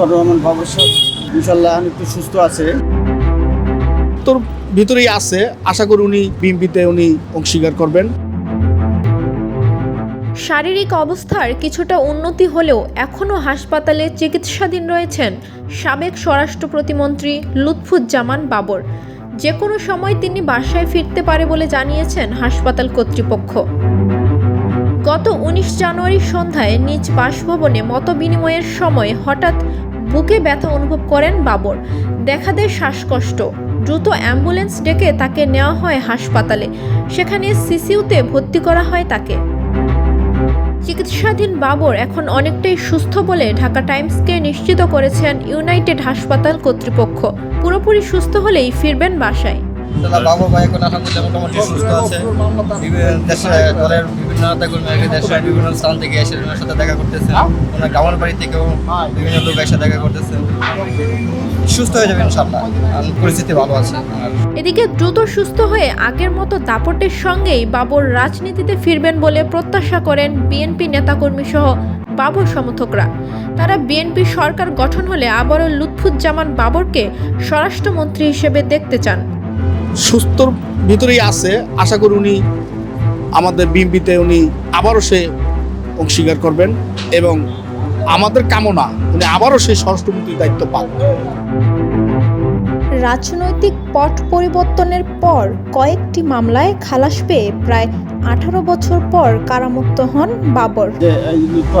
লুৎফর রহমান ভবিষ্যৎ ইনশাল্লাহ একটু সুস্থ আছে। তোর ভিতরেই আছে আশা করি উনি বিএনপিতে উনি অংশীকার করবেন। শারীরিক অবস্থার কিছুটা উন্নতি হলেও এখনও হাসপাতালে চিকিৎসাধীন রয়েছেন সাবেক স্বরাষ্ট্র প্রতিমন্ত্রী লুৎফুজ্জামান বাবর। যে কোনো সময় তিনি বাসায় ফিরতে পারে বলে জানিয়েছেন হাসপাতাল কর্তৃপক্ষ। গত উনিশ জানুয়ারি সন্ধ্যায় নিজ বাসভবনে মতবিনিময়ের সময় হঠাৎ বুকে ব্যথা অনুভব করেন বাবর। দেখা দেয় শ্বাসকষ্ট। দ্রুত অ্যাম্বুলেন্স ডেকে তাকে নেওয়া হয় হাসপাতালে। সেখানে সিসিউতে ভর্তি করা হয় তাকে। চিকিৎসাধীন বাবর এখন অনেকটাই সুস্থ বলে ঢাকা টাইমসকে নিশ্চিত করেছেন ইউনাইটেড হাসপাতাল কর্তৃপক্ষ। পুরোপুরি সুস্থ হলেই ফিরবেন বাসায়। তারা বাবু ভাই এখন মোটামুটি সুস্থ আছে। বিভিন্ন দেশে দলের বিভিন্ন নেতা দেশের বিভিন্ন স্থান থেকে এসে সাথে দেখা করতেছে। ওনার গ্রামের বাড়ি থেকেও বিভিন্ন লোক এসে দেখা করতেছে। সুস্থ হয়ে যাবে ইনশাল্লাহ পরিস্থিতি ভালো আছে। এদিকে দ্রুত সুস্থ হয়ে আগের মতো দাপটের সঙ্গেই বাবর রাজনীতিতে ফিরবেন বলে প্রত্যাশা করেন বিএনপি নেতাকর্মী সহ বাবর সমর্থকরা। তারা বিএনপি সরকার গঠন হলে আবারও লুৎফুজ্জামান বাবরকে স্বরাষ্ট্রমন্ত্রী হিসেবে দেখতে চান। সুস্থর ভিতরেই আছে। আশা করি উনি আমাদের বিএনপিতে উনি আবারও সে অংশীকার করবেন এবং আমাদের কামনা উনি আবারও সেই স্বরাষ্ট্রমন্ত্রীর দায়িত্ব পান। রাজনৈতিক পট পরিবর্তনের পর কয়েকটি মামলায় খালাস পেয়ে প্রায় আঠারো বছর পর কারামুক্ত হন বাবর।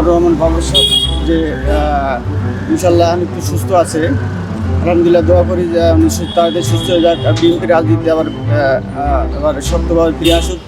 রহমান ভবিষ্যৎ যে ইনশাল্লাহ এখন সুস্থ আছে। আলহামদুলিল্লাহ দোয়া করি যে উনি সুস্থ তাড়াতাড়ি সুস্থ হয়ে যাক বিএনপি রাজনীতি আবার এবার শক্তভাবে ফিরে আসুক।